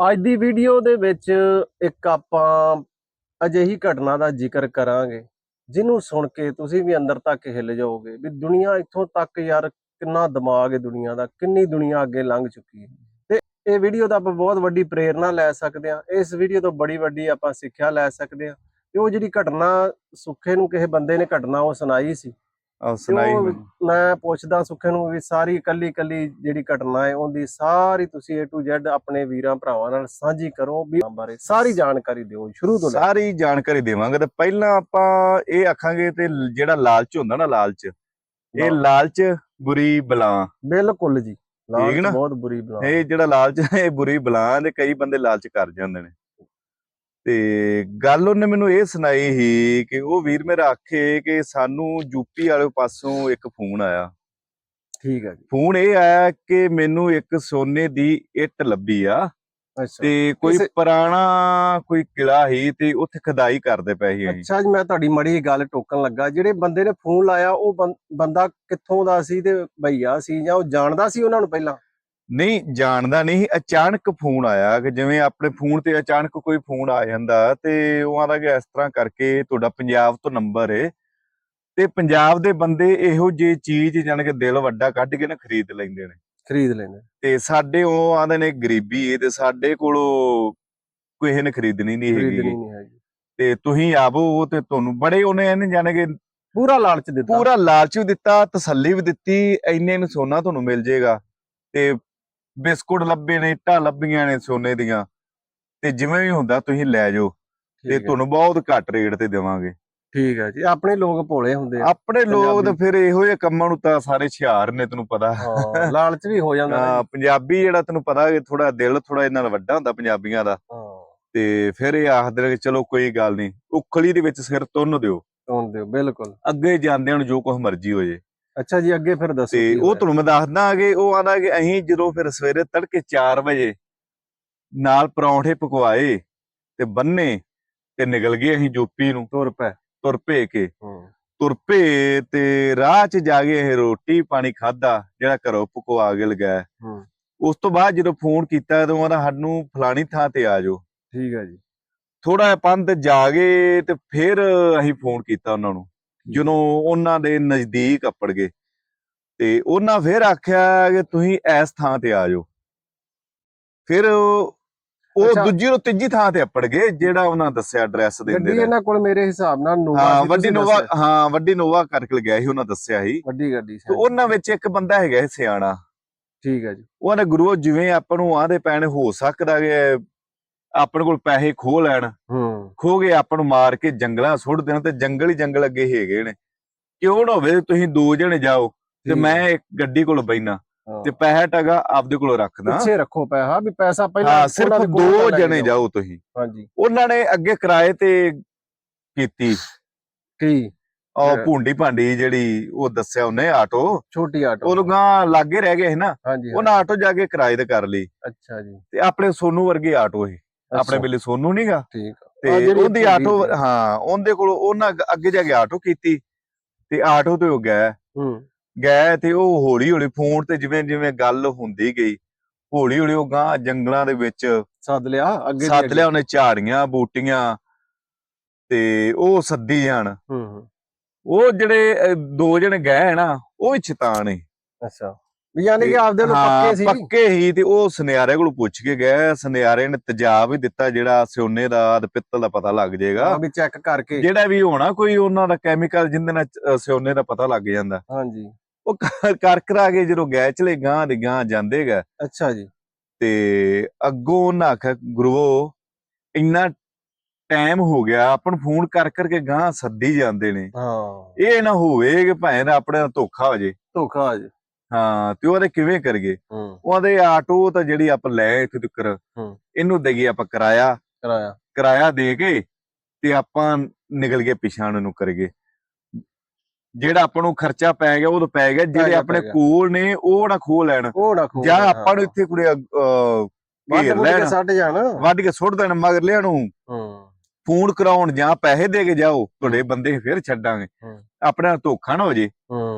ਅੱਜ ਦੀ ਵੀਡੀਓ ਦੇ ਵਿੱਚ ਇੱਕ ਆਪਾਂ ਅਜਿਹੀ ਘਟਨਾ ਦਾ ਜ਼ਿਕਰ ਕਰਾਂਗੇ, ਜਿਹਨੂੰ ਸੁਣ ਕੇ ਤੁਸੀਂ ਵੀ ਅੰਦਰ ਤੱਕ ਹਿੱਲ ਜਾਓਗੇ ਵੀ ਦੁਨੀਆ ਇੱਥੋਂ ਤੱਕ ਯਾਰ ਕਿੰਨਾ ਦਿਮਾਗ ਹੈ ਦੁਨੀਆ ਦਾ, ਕਿੰਨੀ ਦੁਨੀਆ ਅੱਗੇ ਲੰਘ ਚੁੱਕੀ ਹੈ। ਤੇ ਇਹ ਵੀਡੀਓ ਦਾ ਆਪਾਂ ਬਹੁਤ ਵੱਡੀ ਪ੍ਰੇਰਣਾ ਲੈ ਸਕਦੇ ਹਾਂ। ਇਸ ਵੀਡੀਓ ਤੋਂ ਬੜੀ ਵੱਡੀ ਆਪਾਂ ਸਿੱਖਿਆ ਲੈ ਸਕਦੇ ਹਾਂ। ਤੇ ਉਹ ਜਿਹੜੀ ਘਟਨਾ ਸੁੱਖੇ ਨੂੰ ਕਿਸੇ ਬੰਦੇ ਨੇ ਘਟਨਾ ਉਹ ਸੁਣਾਈ ਸੀ ਆਹ ਸੁਣਾਈ ਮੈਨੂੰ। ਮੈਂ ਪੁੱਛਦਾ ਸੁੱਖੇ ਨੂੰ ਵੀ ਸਾਰੀ ਇਕੱਲੀ ਇਕੱਲੀ ਜਿਹੜੀ ਘਟਨਾ ਹੈ ਉਹਦੀ ਸਾਰੀ ਤੁਸੀਂ A to Z ਆਪਣੇ ਵੀਰਾਂ ਭਰਾਵਾਂ ਨਾਲ ਸਾਂਝੀ ਕਰੋ ਵੀ ਬਾਰੇ ਸਾਰੀ ਜਾਣਕਾਰੀ ਦਿਓ ਸ਼ੁਰੂ ਤੋਂ ਲੈ ਸਾਰੀ ਜਾਣਕਾਰੀ ਦੇਵਾਂਗੇ ਤੇ ਪਹਿਲਾਂ ਆਪਾਂ ਇਹ ਆਖਾਂਗੇ ਤੇ ਲ- ਜਿਹੜਾ ਲਾਲਚ ਹੁੰਦਾ ਨਾ ਲਾਲਚ ਇਹ ਲਾਲਚ ਬੁਰੀ ਬਲਾ। ਬਿਲਕੁਲ ਜੀ ਲਾਲਚ ਨਾ? ਬਹੁਤ ਬੁਰੀ ਬਲਾ। ਇਹ ਜਿਹੜਾ ਲਾਲਚ ਹੈ, ਇਹ ਬੁਰੀ ਬਲਾ ਤੇ ਕਈ ਬੰਦੇ ਲਾਲਚ ਕਰ ਜਾਂਦੇ ਨੇ। ਤੇ ਗੱਲ ਉਹਨੇ ਮੈਨੂੰ ਇਹ ਸੁਣਾਈ ਸੀ ਕਿ ਉਹ ਵੀਰ ਮੇਰਾ ਆਖੇ ਕਿ ਸਾਨੂੰ ਯੂਪੀ ਵਾਲੇ ਪਾਸੋਂ ਇੱਕ ਫੋਨ ਆਇਆ। ਠੀਕ ਹੈ ਜੀ। ਫੋਨ ਇਹ ਆਇਆ ਕਿ ਮੈਨੂੰ ਇੱਕ ਸੋਨੇ ਦੀ ਇੱਟ ਲੱਭੀ ਆ ਤੇ ਕੋਈ ਪੁਰਾਣਾ ਕੋਈ ਕਿਲਾ ਸੀ ਤੇ ਉੱਥੇ ਖਦਾਈ ਕਰਦੇ ਪਏ ਸੀ ਅੱਛਾ ਜੀ ਮੈਂ ਤੁਹਾਡੀ ਮੜੀ ਗੱਲ ਟੋਕਣ ਲੱਗਾ। ਜਿਹੜੇ ਬੰਦੇ ਨੇ ਫੋਨ ਲਾਇਆ ਉਹ ਬੰਦਾ ਕਿੱਥੋਂ ਦਾ ਸੀ ਤੇ ਭਈਆ ਸੀ ਜਾਂ ਉਹ ਜਾਣਦਾ ਸੀ ਉਹਨਾਂ ਨੂੰ ਪਹਿਲਾਂ? ਨਹੀਂ ਜਾਣਦਾ ਨਹੀਂ ਅਚਾਨਕ ਫੋਨ ਆਇਆ ਕਿ ਜਿਵੇਂ ਆਪਣੇ ਫੋਨ ਤੇ ਅਚਾਨਕ ਕੋਈ ਫੋਨ ਆ ਜਾਂਦਾ ਤੇ ਉਹ ਆਦਾ ਕਿ ਇਸ ਤਰ੍ਹਾਂ ਕਰਕੇ ਤੁਹਾਡਾ ਪੰਜਾਬ ਤੋਂ ਨੰਬਰ ਏ ਤੇ ਪੰਜਾਬ ਦੇ ਬੰਦੇ ਇਹੋ ਜਿਹੀ ਚੀਜ਼ ਜਾਣ ਕੇ ਦਿਲ ਵੱਡਾ ਕੱਢ ਕੇ ਨਾ ਖਰੀਦ ਲੈਂਦੇ ਨੇ। ਖਰੀਦ ਲੈਣੇ ਤੇ ਸਾਡੇ ਉਹ ਆਂਦੇ ਨੇ ਗਰੀਬੀ ਏ ਤੇ ਸਾਡੇ ਕੋਲੋਂ ਕਿਸੇ ਨੇ ਖਰੀਦਣੀ ਨਹੀਂ ਖਰੀਦਣੀ ਹੈਗੀ ਨਹੀਂ ਹੈਗੀ। ਤੇ ਤੁਸੀਂ ਆਵੋ ਤੇ ਤੁਹਾਨੂੰ ਬੜੇ ਉਹਨੇ ਇਹਨੇ ਜਾਣੇ ਕਿ ਪੂਰਾ ਲਾਲਚ ਦਿੱਤਾ। ਪੂਰਾ ਲਾਲਚ ਦਿੱਤਾ ਤਸੱਲੀ ਵੀ ਦਿੱਤੀ ਇੰਨੇ ਨੂੰ ਸੋਨਾ ਤੁਹਾਨੂੰ ਮਿਲ ਜਾਏਗਾ ਤੇ ਬਿਸਕੁਟ ਲੱਭੇ ਨੇ ਇੱਟਾਂ ਲੱਭੀਆਂ ਨੇ ਸੋਨੇ ਦੀਆਂ। ਤੇ ਜਿਵੇਂ ਵੀ ਹੁੰਦਾ ਤੁਸੀਂ ਲੈ ਜਾਓ ਤੇ ਤੁਹਾਨੂੰ ਬਹੁਤ ਘੱਟ ਰੇਟ ਤੇ ਦੇਵਾਂਗੇ। ਠੀਕ ਹੈ ਜੀ ਆਪਣੇ ਲੋਕ ਭੋਲੇ ਹੁੰਦੇ ਆ। ਆਪਣੇ ਲੋਕ ਤਾਂ। ਫਿਰ ਇਹੋ ਜਿਹੇ ਕੰਮਾਂ ਨੂੰ ਤਾਂ ਸਾਰੇ ਹੁਸ਼ਿਆਰ ਨੇ ਤੈਨੂੰ ਪਤਾ। ਹਾਂ ਲਾਲਚ ਵੀ ਹੋ ਜਾਂਦਾ ਹਾਂ, ਪੰਜਾਬੀ ਜਿਹੜਾ ਤੈਨੂੰ ਪਤਾ ਕਿ ਥੋੜਾ ਦਿਲ ਥੋੜਾ ਇਹਨਾਂ ਦਾ ਵੱਡਾ ਹੁੰਦਾ ਪੰਜਾਬੀਆਂ ਦਾ। ਹਾਂ। ਤੇ ਫਿਰ ਇਹ ਆਖਦੇ ਨੇ ਕਿ ਚਲੋ ਕੋਈ ਗੱਲ ਨਹੀਂ ਉਖਲੀ ਦੇ ਵਿੱਚ ਸਿਰ ਤੁੰਨ ਦਿਓ। ਸੁਣ ਦਿਓ ਬਿਲਕੁਲ। ਅੱਗੇ ਜਾਂਦਿਆਂ ਨੂੰ ਜੋ ਕੁਝ ਮਰਜ਼ੀ ਹੋ ਜੇ ਅੱਛਾ ਜੀ ਅੱਗੇ ਫਿਰ ਦੱਸੋ ਤੇ ਉਹ? ਤੁਹਾਨੂੰ ਮੈਂ ਦੱਸਦਾ ਕਿ ਉਹ ਆਂਦਾ ਕਿ ਅਸੀਂ ਜਦੋਂ ਫਿਰ ਸਵੇਰੇ ਤੜਕੇ 4 ਵਜੇ ਨਾਲ ਪਰੌਂਠੇ ਪਕਵਾਏ ਤੇ ਬੰਨੇ ਤੇ ਨਿਕਲ ਗਏ ਅਸੀਂ ਯੂਪੀ ਨੂੰ। ਤੁਰ ਪੈ ਤੁਰ ਭੇ ਕੇ। ਤੁਰ ਭੇ ਤੇ ਰਾਹ 'ਚ ਜਾ ਕੇ ਇਹ ਰੋਟੀ ਪਾਣੀ ਖਾਦਾ ਜਿਹੜਾ ਘਰੋਂ ਪਕਵਾ ਕੇ ਲਗਾਇਆ। ਉਸ ਤੋਂ ਬਾਅਦ ਜਦੋਂ ਫੋਨ ਕੀਤਾ ਤਾਂ ਉਹਨਾਂ ਸਾਨੂੰ ਫਲਾਣੀ ਥਾਂ ਤੇ ਆ ਜਾਓ। ਠੀਕ ਹੈ ਜੀ। ਥੋੜਾ ਪੰਧ ਜਾ ਗਏ ਤੇ ਫਿਰ ਅਸੀਂ ਫੋਨ ਕੀਤਾ ਉਹਨਾਂ ਨੂੰ। ਜਦੋਂ ਉਹਨਾਂ ਦੇ ਨਜ਼ਦੀਕ ਅੱਪੜ ਗਏ ਤੇ ਉਹਨਾਂ ਫਿਰ ਆਖਿਆ ਕਿ ਤੁਸੀਂ ਇਸ ਥਾਂ ਤੇ ਆ ਜਾਓ। ਫਿਰ ਉਹ। ਦੂਜੀ ਉਹ ਤੀਜੀ ਥਾਂ ਤੇ ਅੱਪੜ ਗਏ ਜਿਹੜਾ ਉਹਨਾਂ ਦੱਸਿਆ ਐਡਰੈਸ ਦਿੰਦੇ ਗੱਡੀ ਨੇ ਇਹਨਾਂ ਕੋਲ ਮੇਰੇ ਹਿਸਾਬ ਨਾਲ ਨੋਵਾ ਹਾਂ ਵੱਡੀ ਨੋਵਾ। ਹਾਂ ਵੱਡੀ ਨੋਵਾ ਕਰਕੇ ਗਿਆ ਸੀ ਉਹਨਾਂ ਦੱਸਿਆ ਸੀ। ਵੱਡੀ ਗੱਡੀ ਸੀ ਉਹਨਾਂ ਵਿੱਚ ਇੱਕ ਬੰਦਾ ਹੈਗਾ ਸਿਆਣਾ। ਠੀਕ ਹੈ ਜੀ। ਉਹਨੇ ਗੁਰੂ ਜਿਵੇਂ ਆਪਾਂ ਨੂੰ ਆਂਦੇ ਪੈਣ ਹੋ ਸਕਦਾ ਕਿ ਆਪਣੇ ਕੋਲ ਪੈਸੇ ਖੋਹ ਲੈਣ ਹੂੰ। ਖੋ ਕੇ ਆਪਾਂ ਨੂੰ ਮਾਰ ਕੇ ਜੰਗਲਾਂ ਸੁੱਟ ਦੇਣ ਤੇ ਜੰਗਲ ਹੀ ਜੰਗਲ ਅੱਗੇ ਹੈਗੇ ਨੇ। ਕਿਉਂ ਨਾ ਹੋਵੇ ਤੁਸੀਂ ਦੋ ਜਣੇ ਜਾਓ ਤੇ ਮੈਂ ਹੈ। ਇੱਕ ਗੱਡੀ ਕੋਲ ਬੈਣਾ ਹਾਂ। ਤੇ ਪੈਸਾ ਟਗਾ ਆਪਦੇ ਕੋਲ ਰੱਖਦਾ। ਪਿੱਛੇ ਰੱਖੋ ਪੈਸਾ ਵੀ ਪੈਸਾ ਪਹਿਲਾਂ ਹਾਂ ਸਿਰਫ ਦੇ ਜਣੇ ਜਾਓ। ਤੁਸੀਂ। ਹਾਂਜੀ। ਉਹਨਾਂ ਨੇ ਅੱਗੇ ਕਿਰਾਏ ਤੇ ਕੀਤੀ। ਕੀ? ਉਹ ਹਾਂ। ਭੁੰਡੀ ਭਾਂਡੀ ਜਿਹੜੀ ਉਹ ਦੱਸਿਆ ਉਹਨੇ ਆਟੋ। ਛੋਟੀ ਆਟੋ। ਉਹਨੂੰ ਗਾਂ ਲਾਗੇ ਰਹਿ ਗਏ ਸੀ ਨਾ। ਉਹਨਾਂ ਆਟੋ ਜਾ ਕੇ ਕਿਰਾਏ ਤੇ ਕਰ ਲਈ। ਅੱਛਾ ਜੀ। ਤੇ ਆਪਣੇ ਸੋਨੂ ਵਰਗੇ ਆਟੋ ਇਹ ਆਪਣੇ ਵੇਲੇ ਸੋਨੂ ਨਹੀਂਗਾ ਠੀਕ ਤੇ ਉਹਦੀ ਆਟੋ। ਹਾਂ ਉਹਦੇ ਕੋਲ ਉਹਨਾਂ ਅੱਗ- ਜਾ ਕੇ ਆਟੋ ਕੀਤੀ ਤੇ ਆਟੋ ਤੇ ਉਹ ਗਿਆ ਹੂੰ। ਗਏ ਤੇ ਉਹ ਹੌਲੀ ਹੌਲੀ ਫੋਨ ਤੇ ਜਿਵੇਂ ਜਿਵੇਂ ਗੱਲ ਹੁੰਦੀ ਗਈ ਹੌਲੀ ਹੌਲੀ ਉਹ ਗਾਂ ਜੰਗਲਾਂ ਦੇ ਵਿੱਚ ਸੱਦ ਲਿਆ ਅੱਗੇ ਸੱਦ। ਲਿਆ ਉਹਨੇ ਝਾੜੀਆਂ ਬੂਟੀਆਂ ਤੇ ਉਹ ਸੱਦੀ ਜਾਣ। ਹੂੰ ਹੂੰ। ਉਹ ਜਿਹੜੇ ਦੋ ਜਣੇ ਗਏ ਨਾ ਉਹ ਵੀ ਚਿਤਾਨ ਸੀ। ਅੱਛਾ। ਵੀ ਯਾਨੀ ਕਿ ਆਪਦੇ ਨੂੰ ਹਾਂ, ਪੱਕੇ ਸੀ। ਪੱਕੇ ਹੀ ਤੇ ਉਹ ਸੁਨਿਆਰੇ ਕੋਲ ਪੁੱਛ ਕੇ ਗਏ ਸੁਨਿਆਰੇ ਨੇ ਤਜਾਬ ਵੀ ਦਿੱਤਾ ਜਿਹੜਾ ਸੋਨੇ ਦਾ ਤੇ ਪਿੱਤਲ ਦਾ ਪਤਾ ਲੱਗ ਜਾਏਗਾ। ਹਾਂ, ਵੀ ਚੈੱਕ ਕਰਕੇ। ਜਿਹੜਾ ਵੀ ਹੋਣਾ ਕੋਈ ਉਹਨਾਂ ਦਾ ਕੈਮੀਕਲ ਜਿੰਦੇ ਨਾਲ ਸੋਨੇ ਦਾ ਪਤਾ ਲੱਗ ਜਾਂਦਾ। ਹਾਂਜੀ। ਉਹ ਕਰ- ਕਰ ਕੇ ਜਦੋਂ ਗਏ ਚਲੇ ਗਾਂ ਦੇ ਗਾਂ ਜਾਂਦੇ ਗਏ। ਅੱਛਾ ਜੀ। ਤੇ ਅੱਗੋਂ ਉਹਨਾਂ ਆਖਿਆ ਗੁਰੂਓ ਇੰਨਾ ਟਾਈਮ ਹੋ ਗਿਆ ਆਪਾਂ ਨੂੰ ਫੋਨ ਕਰ ਕਰਕੇ ਗਾਂ ਸੱਦੀ ਜਾਂਦੇ ਨੇ। ਹਾਂ। ਇਹ ਨਾ ਹੋਵੇ ਕਿ ਭਾਵੇਂ ਆਪਣੇ ਨਾਲ ਧੋਖਾ ਹੋ ਜੇ। ਧੋਖਾ ਜੀ। ਹਾਂ ਤੇ ਉਹਦੇ ਕਿਵੇਂ ਕਰੀਏ ਹੂੰ। ਉਹਦੇ ਆਟੋ ਤਾਂ ਜਿਹੜੀ ਆਪਾਂ ਲੈ ਇੱਥੇ ਤੱਕ ਹੂੰ। ਇਹਨੂੰ ਦੇਈਏ ਆਪਾਂ ਕਿਰਾਇਆ। ਕਰਾਇਆ। ਕਿਰਾਇਆ ਦੇ ਕੇ ਤੇ ਆਪਾਂ ਨਿਕਲ ਗਏ ਪਿਛਾਣ ਨੂੰ ਕਰਗੇ। ਜਿਹੜਾ ਆਪਾਂ ਨੂੰ ਖਰਚਾ ਪੈ ਗਿਆ ਉਹ ਤਾਂ ਪੈ ਗਿਆ। ਜਿਹੜੇ ਗਿਆ, ਆਪਣੇ ਪੈ ਗਿਆ। ਕੋਲ ਨੇ ਉਹ ਨਾ ਖੋ ਲੈਣ। ਉਹ ਨਾ ਖੋ ਜਾਂ ਆਪਾਂ ਨੂੰ ਇੱਥੇ ਕੁੜੇ ਘੇਰ ਲੈਣ। ਸੱਟ ਜਾਣ। ਵੱਢ ਕੇ ਸੁੱਟ ਦੇਣ ਮਗਰ ਲਿਆ ਨੂੰ। ਹੂੰ। ਫੋਨ ਕਰਾਉਣ ਜਾਂ ਪੈਸੇ ਦੇ ਕੇ ਜਾਓ ਤੁਹਾਡੇ ਬੰਦੇ ਫਿਰ ਛੱਡਾਂਗੇ। ਹੂੰ। ਆਪਣੇ ਨਾਲ ਧੋਖਾ ਨਾ ਹੋ ਜੇ। ਹੂੰ।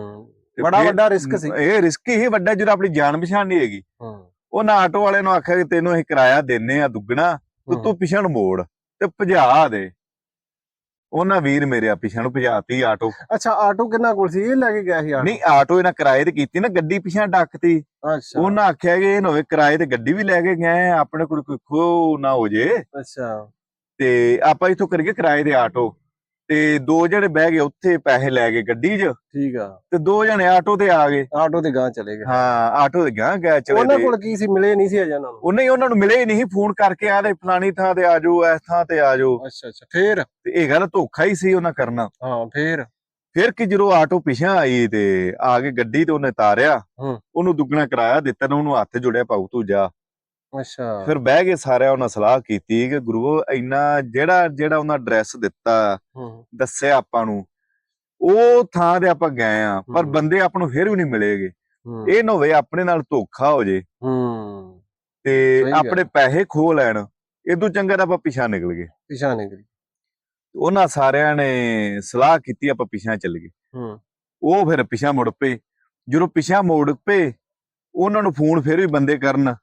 ਬੜਾ ਵੱਡਾ ਰਿਸਕ ਸੀ। ਇਹ ਰਿਸਕ ਹੀ ਵੱਡਾ ਜਦੋਂ ਆਪਣੀ ਜਾਨ ਪਛਾਣ ਨਹੀਂ ਹੈਗੀ। ਹੂੰ। ਉਹਨਾਂ ਆਟੋ ਵਾਲੇ ਨੂੰ ਆਖਿਆ ਕਿ ਤੈਨੂੰ ਅਸੀਂ ਕਿਰਾਇਆ ਦਿੰਨੇ ਆ ਦੁੱਗਣਾ ਤੇ। ਤੂੰ ਪਿਛਣ ਮੋੜ ਤੇ ਭਜਾ ਦੇ। ਉਹਨਾਂ ਵੀਰ ਮੇਰੇ ਆ ਪਿਛਣ ਭਜਾਤੀ ਆਟੋ। ਅੱਛਾ ਆਟੋ ਕਿੰਨਾ ਕੋਲ ਸੀ? ਇਹ ਲੈ ਕੇ ਗਿਆ ਸੀ ਆਟੋ? ਨਹੀਂ ਆਟੋ ਇਹਨਾਂ ਕਿਰਾਏ ਤੇ ਕੀਤੀ ਨਾ ਗੱਡੀ ਪਿਛਾਂ ਡੱਕਤੀ। ਅੱਛਾ। ਉਹਨਾਂ ਆਖਿਆ ਕਿ ਇਹ ਨਾ ਹੋਵੇ ਕਿਰਾਏ ਤੇ ਗੱਡੀ ਵੀ ਲੈ ਕੇ ਗਏ ਆਪਣੇ ਕੋਲ ਕੋਈ ਖੋ ਨਾ ਹੋ ਜੇ। ਅੱਛਾ। ਤੇ ਆਪਾਂ ਇਥੋਂ ਕਰੀਏ ਕਿਰਾਏ ਦੇ ਆਟੋ। ਤੇ ਦੋ ਜਣੇ ਬਹਿ ਗਏ ਉੱਥੇ ਪੈਸੇ ਲੈ ਕੇ ਗੱਡੀ 'ਚ। ਠੀਕ ਆ। ਤੇ ਦੋ ਜਣੇ ਆਟੋ ਤੇ ਆ ਗਏ। ਆਟੋ ਤੇ ਗਾਂ ਚਲੇ ਗਏ। ਹਾਂ ਆਟੋ ਤੇ ਗਾਂ ਗਏ ਚਲੇ ਉਹਨਾਂ ਗਏ। ਕੋਲ ਕੀ ਸੀ ਮਿਲੇ ਨਹੀਂ ਸੀ ਅਜੇ ਉਹਨਾਂ ਨੂੰ? ਉਹਨੇ ਉਹਨਾਂ ਨੂੰ ਮਿਲੇ ਹੀ ਨਹੀਂ ਫੋਨ ਕਰਕੇ ਆਦੇ ਫਲਾਣੀ ਥਾਂ ਤੇ ਆਜੋ ਇਸ ਥਾਂ ਤੇ ਆਜੋ ਅੱਛਾ ਅੱਛਾ ਫੇਰ? ਤੇ ਇਹ ਗੱਲ ਧੋਖਾ ਹੀ ਸੀ ਉਹਨਾਂ ਕਰਨਾ। ਹਾਂ ਫੇਰ? ਫਿਰ ਕਿ ਜਦੋਂ ਆਟੋ ਪਿਛਾਂ ਆਈ ਤੇ ਆ ਕੇ ਗੱਡੀ ਤੇ ਉਹਨੇ ਤਾਰਿਆ। ਉਹਨੂੰ ਦੁੱਗਣਾ ਕਿਰਾਇਆ ਦਿੱਤਾ ਨਾ ਉਹਨੂੰ ਹੱਥ ਜੁੜਿਆ ਪਾਉ ਤੂੰ ਜਾ। ਅੱਛਾ। ਫਿਰ ਬਹਿ ਕੇ ਸਾਰਿਆਂ ਉਹਨਾਂ ਸਲਾਹ ਕੀਤੀ ਕਿ ਗੁਰੂ ਇੰਨਾ ਜਿਹੜਾ ਜਿਹੜਾ ਉਹਨਾਂ ਐਡਰੈਸ ਦਿੱਤਾ ਦੱਸਿਆ ਆਪਾਂ ਨੂੰ ਉਹ ਥਾਂ ਤੇ ਆਪਾਂ ਗਏ ਆ ਪਰ। ਬੰਦੇ ਆਪਾਂ ਨੂੰ ਫਿਰ ਵੀ ਨਹੀਂ ਮਿਲੇਗੇ। ਇਹ ਨਾ ਹੋਵੇ ਆਪਣੇ ਨਾਲ ਧੋਖਾ ਹੋ ਜੇ। ਹੂੰ। ਤੇ। ਆਪਣੇ ਪੈਸੇ ਖੋ ਲੈਣ ਇਦੋਂ ਚੰਗਾ ਤਾਂ ਆਪਾਂ ਪਿਛਾਂ ਨਿਕਲ ਗਏ। ਪਿਛਾ ਨਿਕਲੀ ਉਹਨਾਂ ਸਾਰਿਆਂ ਨੇ ਸਲਾਹ ਕੀਤੀ ਆਪਾਂ ਪਿਛਾਂ ਚੱਲ ਗਏ। ਹੂੰ। ਉਹ ਫਿਰ ਪਿਛਾਂ ਮੁੜ ਪਏ। ਜਦੋਂ ਪਿਛਾਂ ਮੁੜ ਪਏ ਉਹਨਾਂ ਨੂੰ ਫੋਨ ਫਿਰ ਵੀ ਬੰਦੇ ਕਰਨ।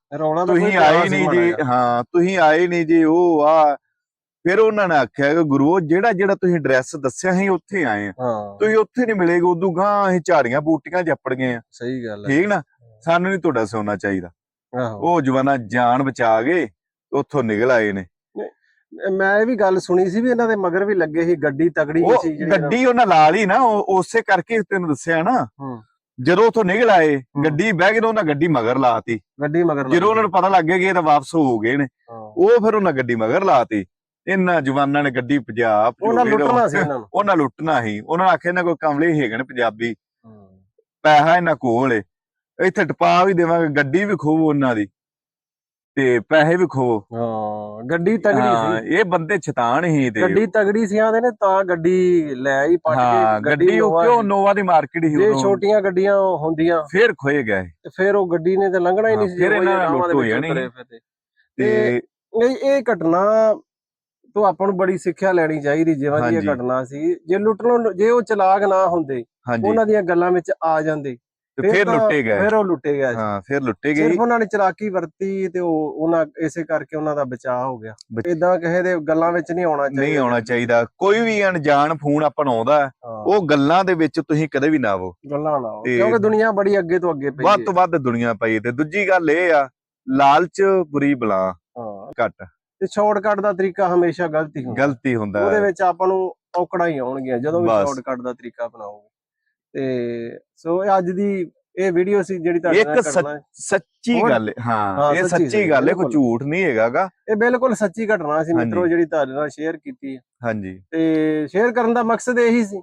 ਤੁਸੀਂ ਆਏ ਨਹੀਂ ਜੀ। ਹਾਂ ਤੁਸੀਂ ਆਏ ਨਹੀਂ ਜੀ ਉਹ ਆ। ਫਿਰ ਉਹਨਾਂ ਨੇ ਆਖਿਆ ਕਿ ਗੁਰੂ ਜਿਹੜਾ ਜਿਹੜਾ ਤੁਸੀਂ ਐਡਰੈਸ ਦੱਸਿਆ ਸੀ ਉੱਥੇ ਆਏ ਆ। ਤੁਸੀਂ ਉੱਥੇ ਨਹੀਂ ਮਿਲੇਗੇ ਉਦੋਂ ਗਾਂ ਅਸੀਂ ਝਾੜੀਆਂ ਬੂਟੀਆਂ ਜੱਪੜ ਗਏ ਆ। ਸਹੀ ਗੱਲ ਹੈ ਠੀਕ ਨਾ? ਸਾਨੂੰ ਨਹੀਂ ਤੁਹਾਡਾ ਸੋਨਾ ਚਾਹੀਦਾ। ਉਹ ਜਵਾਨਾ ਜਾਨ ਬਚਾ ਗਏ ਉੱਥੋਂ ਨਿਕਲ ਆਏ ਨੇ। ਮੈਂ ਇਹ ਵੀ ਗੱਲ ਸੁਣੀ ਸੀ ਵੀ ਇਹਨਾਂ ਦੇ ਮਗਰ ਵੀ ਲੱਗੇ ਸੀ ਗੱਡੀ ਤਗੜੀ ਸੀ ਜਿਹੜੀ ਗੱਡੀ ਉਹਨਾਂ ਲਾ ਲਈ ਨਾ ਉਸੇ ਕਰਕੇ ਤੈਨੂੰ ਦੱਸਿਆ ਨਾ। ਹੂੰ। ਜਦੋਂ ਉੱਥੋਂ ਨਿਕਲ ਆਏ ਗੱਡੀ ਬਹਿ ਗਏ ਉਹਨਾਂ ਗੱਡੀ ਮਗਰ ਲਾਤੀ। ਗੱਡੀ ਮਗਰ ਜਦੋਂ ਉਹਨਾਂ ਨੂੰ ਪਤਾ ਲੱਗ ਗਿਆ ਕਿ ਇਹ ਤਾਂ ਵਾਪਸ ਹੋ ਗਏ ਨੇ। ਉਹ ਫਿਰ ਉਹਨਾਂ ਗੱਡੀ ਮਗਰ ਲਾਤੀ। ਇਹਨਾਂ ਜਵਾਨਾਂ ਨੇ ਗੱਡੀ ਪੰਜਾਬ ਉਹਨਾਂ ਲੁੱਟਣਾ ਸੀ ਇਹਨਾਂ ਨੂੰ। ਉਹਨਾਂ ਲੁੱਟਣਾ ਸੀ। ਉਹਨਾਂ ਨੇ ਆਖਿਆ ਇਹਨਾਂ ਕੋਈ ਕਮਲੇ ਹੈਗੇ ਨੇ ਪੰਜਾਬੀ। ਪੈਸਾ ਇਹਨਾਂ ਕੋਲ ਏ। ਇੱਥੇ ਟਪਾ ਵੀ ਦੇਵਾਂਗੇ ਗੱਡੀ ਵੀ ਖੋਵੋ ਉਹਨਾਂ ਦੀ। ਤੇ ਪੈਸੇ ਵੀ ਖੋਵੋ ਹਾਂ ਗੱਡੀ ਤਗੜੀ ਹਾਂ, ਸੀ ਇਹ ਬੰਦੇ ਛਤਾਨ ਹੀ ਤੇ ਗੱਡੀ ਤਗੜੀ ਸੀ ਆਂਦੇ ਨੇ ਤਾਂ ਗੱਡੀ ਲੈ ਹੀ ਪੱਟ ਹਾਂ ਕੇ ਗੱਡੀ ਉਹ ਕਿਉਂ। ਨੋਵਾ ਦੀ ਮਾਰਕੀਟ ਹੀ ਜੇ ਉਦੋਂ ਛੋਟੀਆਂ ਗੱਡੀਆਂ ਹੁੰਦੀਆਂ ਫੇਰ ਖੋਏ ਗਏ ਤੇ ਫਿਰ ਉਹ ਗੱਡੀ ਨੇ ਤੇ ਲੰਘਣਾ ਹੀ ਨਹੀਂ ਹਾਂ, ਸੀ ਫਿਰ ਇਹਨਾਂ ਲੁੱਟ ਹੋ ਜਾਣੀ। ਤੁਰੇ ਫਿਰਦੇ। ਤੇ ਇਹ ਇਹ ਘਟਨਾ ਤੋਂ ਆਪਾਂ ਨੂੰ ਬੜੀ ਸਿੱਖਿਆ ਲੈਣੀ ਚਾਹੀਦੀ ਜਿਵੇਂ ਦੀ ਹਾਂਜੀ। ਇਹ ਘਟਨਾ ਸੀ ਜੇ ਲੁੱਟਣੋਂ ਜੇ ਉਹ ਚਲਾਕ ਨਾ ਹੁੰਦੇ ਹਾਂਜੀ ਉਹਨਾਂ ਦੀਆਂ ਗੱਲਾਂ ਵਿੱਚ ਆ ਜਾਂਦੇ ਤੇ ਫੇਰ ਲੁੱਟੇ ਗਏ। ਫਿਰ ਉਹ ਲੁੱਟੇ ਗਏ। ਹਾਂ ਫੇਰ ਲੁੱਟੇ ਗਏ। ਸਿਰਫ ਉਹਨਾਂ ਨੇ ਚਲਾਕੀ ਵਰਤੀ ਤੇ ਉਹ ਉਹਨਾਂ ਇਸੇ ਕਰਕੇ ਉਹਨਾਂ ਦਾ ਬਚਾਅ ਹੋ ਗਿਆ। ਇਦਾਂ ਕਿਸੇ ਦੇ ਗੱਲਾਂ ਵਿੱਚ ਨਹੀਂ ਆਉਣਾ ਚਾਹੀਦਾ। ਨਹੀਂ ਆਉਣਾ ਚਾਹੀਦਾ। ਕੋਈ ਵੀ ਅਣਜਾਣ ਫੋਨ ਆਪਾਂ ਨੂੰ ਆਉਂਦਾ ਉਹ ਗੱਲਾਂ ਦੇ ਵਿੱਚ ਤੁਸੀਂ ਕਦੇ ਵੀ ਨਾ ਆਵੋ। ਗੱਲਾਂ ਨਾ ਕਿਉਂਕਿ ਦੁਨੀਆ ਬੜੀ ਅੱਗੇ ਤੋਂ ਅੱਗੇ ਪਈ ਵੱਧ ਤੋਂ ਵੱਧ ਦੁਨੀਆ ਪਈ ਤੇ ਦੂਜੀ ਗੱਲ ਇਹ ਆ ਲਾਲਚ ਬੁਰੀ ਬਲਾ ਹਾਂ। ਘੱਟ। ਤੇ ਸ਼ਾਰਟਕਟ ਦਾ ਤਰੀਕਾ ਹਮੇਸ਼ਾ ਗਲਤ ਹੁੰਦਾ। ਗਲਤੀ ਹੁੰਦਾ ਉਹਦੇ। ਵਿੱਚ ਆਪਾਂ ਨੂੰ ਔਕੜਾਂ ਹੀ ਆਉਣਗੀਆਂ। ਜਦੋਂ ਵੀ। ਸ਼ਾਰਟਕਟ ਦਾ ਤਰੀਕਾ ਅਪਣਾਓਗੇ। ਤੇ ਸੋ ਇਹ ਅੱਜ ਦੀ ਇਹ ਵੀਡੀਓ ਸੀ ਜਿਹੜੀ ਤੁਹਾਡੇ ਨਾਲ ਇੱਕ ਸੱਚ-? ਗੱਲ ਹੈ। ਇਹ ਸੱਚੀ ਗੱਲ ਹੈ ਕੋਈ। ਝੂਠ ਨਹੀਂ ਹੈਗਾਗਾ ਇਹ ਬਿਲਕੁਲ ਸੱਚੀ ਘਟਨਾ ਸੀ ਮਿੱਤਰੋ। ਜਿਹੜੀ ਤੁਹਾਡੇ ਨਾਲ ਸ਼ੇਅਰ ਕੀਤੀ ਹੈ ਹਾਂਜੀ ਤੇ ਸ਼ੇਅਰ ਕਰਨ ਦਾ ਮਕਸਦ ਇਹੀ ਸੀ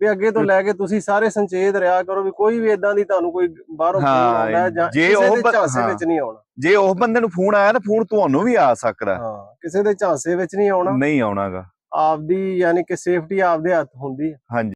ਵੀ ਅੱਗੇ ਤੋਂ ਲੈ ਕੇ ਤੁਸੀਂ ਸਾਰੇ ਸੰਚੇਤ ਰਿਹਾ ਕਰੋ ਵੀ ਕੋਈ ਵੀ ਇਦਾਂ ਦੀ ਤੁਹਾਨੂੰ ਕੋਈ ਬਾਹਰੋਂ ਫੋਨ ਆਉਂਦਾ ਜਾਂ ਜੇ ਉਹ ਝਾਂਸੇ। ਵਿੱਚ ਨਹੀਂ ਆਉਣਾ ਜੇ ਉਸ ਬੰਦੇ ਨੂੰ ਫੋਨ ਆਇਆ ਤਾਂ ਫੋਨ ਤੁਹਾਨੂੰ ਵੀ ਆ ਸਕਦਾ ਹਾਂ ਕਿਸੇ ਦੇ ਝਾਂਸੇ ਵਿੱਚ ਨਹੀਂ ਆਉਣਾ ਨਹੀਂ ਆਉਣਾਗਾ ਆਪਦੀ ਯਾਨੀ ਕਿ ਸੇਫਟੀ ਆਪਦੇ ਹੱਥ ਹੁੰਦੀ ਹੈ ਹਾਂਜੀ